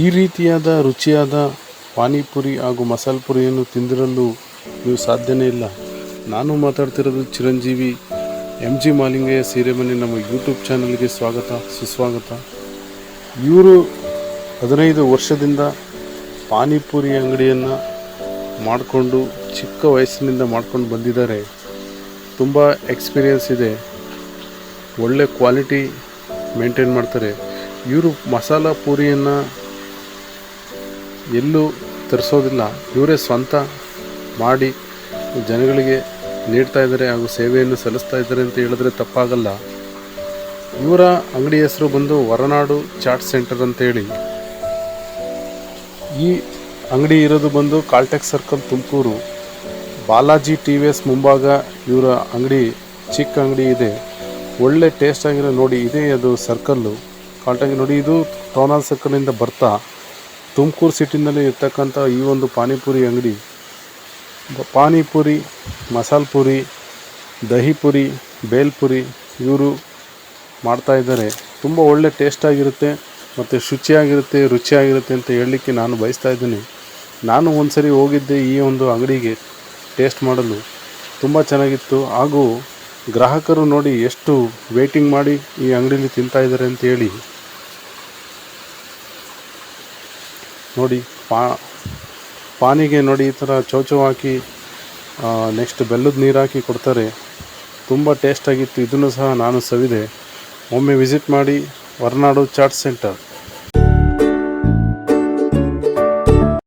ಈ ರೀತಿಯಾದ ರುಚಿಯಾದ ಪಾನಿಪುರಿ ಹಾಗೂ ಮಸಾಲ ಪುರಿಯನ್ನು ತಿಂದಿರಲು ನೀವು ಸಾಧ್ಯನೇ ಇಲ್ಲ. ನಾನು ಮಾತಾಡ್ತಿರೋದು ಚಿರಂಜೀವಿ ಎಂ ಜಿ ಮಾಲಿಂಗಯ್ಯ ಸೀರೆಮನೆ ನಮ್ಮ ಯೂಟ್ಯೂಬ್ ಚಾನಲ್ಗೆ ಸ್ವಾಗತ, ಸುಸ್ವಾಗತ. ಇವರು ಹದಿನೈದು ವರ್ಷದಿಂದ ಪಾನಿಪುರಿ ಅಂಗಡಿಯನ್ನು ಮಾಡಿಕೊಂಡು, ಚಿಕ್ಕ ವಯಸ್ಸಿನಿಂದ ಮಾಡ್ಕೊಂಡು ಬಂದಿದ್ದಾರೆ. ತುಂಬ ಎಕ್ಸ್ಪೀರಿಯನ್ಸ್ ಇದೆ. ಒಳ್ಳೆ ಕ್ವಾಲಿಟಿ ಮೇಂಟೈನ್ ಮಾಡ್ತಾರೆ. ಇವರು ಮಸಾಲ ಪೂರಿಯನ್ನು ಎಲ್ಲೂ ತರಿಸೋದಿಲ್ಲ. ಇವರೇ ಸ್ವಂತ ಮಾಡಿ ಜನಗಳಿಗೆ ನೀಡ್ತಾ ಇದ್ದಾರೆ ಹಾಗೂ ಸೇವೆಯನ್ನು ಸಲ್ಲಿಸ್ತಾ ಇದ್ದಾರೆ ಅಂತ ಹೇಳಿದ್ರೆ ತಪ್ಪಾಗಲ್ಲ. ಇವರ ಅಂಗಡಿ ಹೆಸರು ಬಂದು ಹೊರನಾಡು ಚಾಟ್ ಸೆಂಟರ್ ಅಂತೇಳಿ. ಈ ಅಂಗಡಿ ಇರೋದು ಬಂದು Caltech circle Tumakuru. Balaji T V S ಮುಂಭಾಗ ಇವರ ಅಂಗಡಿ, ಚಿಕ್ಕ ಅಂಗಡಿ ಇದೆ. ಒಳ್ಳೆ ಟೇಸ್ಟ್ ಆಗಿರೋ ನೋಡಿ, ಇದೇ ಅದು ಸರ್ಕಲ್ಲು ಕಾಲ್ಟೆಕ್ ನೋಡಿ, ಇದು ಟೋನಾಲ್ ಸರ್ಕಲಿಂದ ಬರ್ತಾ. ತುಮಕೂರು ಸಿಟಿನಲ್ಲಿ ಇರ್ತಕ್ಕಂಥ ಈ ಒಂದು ಪಾನಿಪುರಿ ಅಂಗಡಿ, ಪಾನಿಪುರಿ ಮಸಾಲೆ ಪುರಿ ದಹಿ ಪುರಿ ಬೇಲ್ಪುರಿ ಇವರು ಮಾಡ್ತಾಯಿದ್ದಾರೆ ತುಂಬ ಒಳ್ಳೆ ಟೇಸ್ಟಾಗಿರುತ್ತೆ ಮತ್ತು ಶುಚಿಯಾಗಿರುತ್ತೆ, ರುಚಿಯಾಗಿರುತ್ತೆ ಅಂತ ಹೇಳಲಿಕ್ಕೆ ನಾನು ಬಯಸ್ತಾ ಇದ್ದೀನಿ. ನಾನು ಒಂದ್ಸರಿ ಹೋಗಿದ್ದೆ ಈ ಒಂದು ಅಂಗಡಿಗೆ ಟೇಸ್ಟ್ ಮಾಡಲು. ತುಂಬ ಚೆನ್ನಾಗಿತ್ತು. ಹಾಗೂ ಗ್ರಾಹಕರು ನೋಡಿ ಎಷ್ಟು ವೇಟಿಂಗ್ ಮಾಡಿ ಈ ಅಂಗಡೀಲಿ ತಿಂತಾ ಇದ್ದಾರೆ ಅಂತ ಹೇಳಿ ನೋಡಿ, ಪಾ, ಪಾನಿಗೆ ನೋಡಿ, ಈ ಥರ ಚೌಚೌ ಹಾಕಿ ನೆಕ್ಸ್ಟ್ ಬೆಲ್ಲದ ನೀರು ಹಾಕಿ ಕೊಡ್ತಾರೆ. ತುಂಬ ಟೇಸ್ಟಾಗಿತ್ತು ಇದನ್ನು ಸಹ ನಾನು ಸವಿದೆ. ಒಮ್ಮೆ ವಿಸಿಟ್ ಮಾಡಿ ಹೊರನಾಡು ಚಾಟ್ ಸೆಂಟರ್